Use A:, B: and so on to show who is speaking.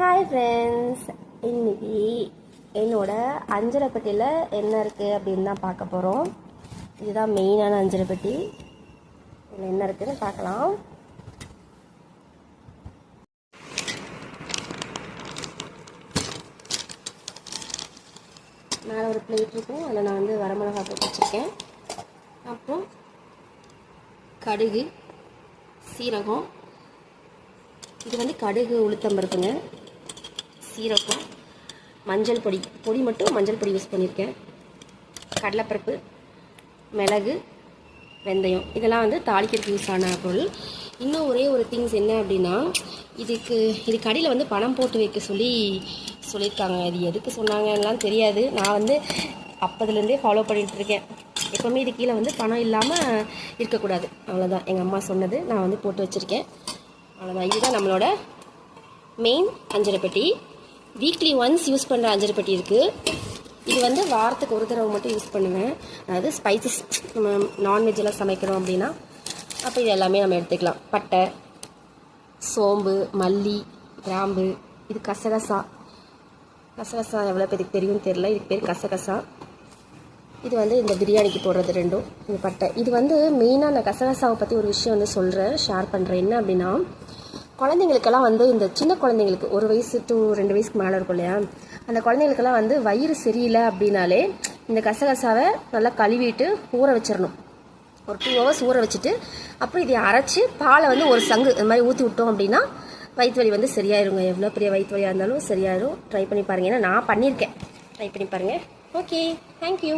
A: Hi friends இன்னைக்கு என்னோட அஞ்சரை பெட்டியில் என்ன இருக்குது அப்படின்னு தான் பார்க்க போகிறோம் இதுதான் மெயினான அஞ்சரை பெட்டி இதில் என்ன இருக்குன்னு பார்க்கலாம். மேலே ஒரு பிளேட் இருக்கும். அதில் நான் வந்து வரமிளகா போட்டு வச்சுருக்கேன். அப்புறம் கடுகு சீரகம். இது வந்து கடுகு உளுத்தம்பருப்புங்க. சீரகம் மஞ்சள் பொடி பொடி மட்டும் மஞ்சள் பொடி யூஸ் பண்ணியிருக்கேன் கடலைப்பருப்பு மிளகு வெந்தயம். இதெல்லாம் வந்து தாளிக்கிறதுக்கு யூஸ் ஆன பொருள். இன்னும் ஒரே ஒரு திங்ஸ் என்ன அப்படின்னா இதுக்கு இது கடையில் வந்து பணம் போட்டு வைக்க சொல்லி சொல்லியிருக்காங்க இது எதுக்கு சொன்னாங்கலாம் தெரியாது. நான் வந்து அப்போதுலேருந்தே ஃபாலோ பண்ணிகிட்டு இருக்கேன் எப்போவுமே இது கீழே வந்து பணம் இல்லாமல் இருக்கக்கூடாது. அவ்வளோதான் எங்கள் அம்மா சொன்னது நான் வந்து போட்டு வச்சுருக்கேன். அவ்வளோதான் இதுதான் நம்மளோட மெயின் அஞ்சரை பெட்டி வீக்லி ஒன்ஸ் யூஸ் பண்ணுற அஞ்சரை பெட்டி இருக்குது இது வந்து வாரத்துக்கு ஒரு தடவை மட்டும் யூஸ் பண்ணுவேன். அதாவது ஸ்பைசஸ் நம்ம நான்வெஜ் எல்லாம் சமைக்கிறோம் அப்படின்னா அப்போ இது எல்லாமே நம்ம எடுத்துக்கலாம். பட்டை சோம்பு மல்லி கிராம்பு இது கசகசா. கசகசா எவ்வளோ பேருக்கு தெரியும் தெரில இதுக்கு பேர் கசகசா. இது வந்து இந்த பிரியாணிக்கு போடுறது ரெண்டும் இந்த பட்டை. இது வந்து மெயினாக நான் கசகசாவை பற்றி ஒரு விஷயம் வந்து சொல்கிறேன் ஷேர் பண்ணுறேன் என்ன அப்படின்னா குழந்தைங்களுக்கெல்லாம் வந்து இந்த சின்ன குழந்தைங்களுக்கு ஒரு வயசு டூ ரெண்டு வயசுக்கு மேலே இருக்கும் இல்லையா? அந்த குழந்தைங்களுக்கெல்லாம் வந்து வயிறு சரியில்லை அப்படின்னாலே இந்த கசகசாவை நல்லா கழுவிட்டு ஊற வச்சிடணும். ஒரு டூ ஹவர்ஸ் ஊற வச்சுட்டு அப்புறம் இதை அரைச்சி பாலை வந்து ஒரு சங்கு இந்த மாதிரி ஊற்றி விட்டோம் அப்படின்னா வயிற்று வலி வந்து சரியாயிருங்க. எவ்வளோ பெரிய வயிற்று வலியாக இருந்தாலும் சரியாயிரும். ட்ரை பண்ணி பாருங்கள் ஏன்னா நான் பண்ணியிருக்கேன். ட்ரை பண்ணி பாருங்கள் ஓகே தேங்க்யூ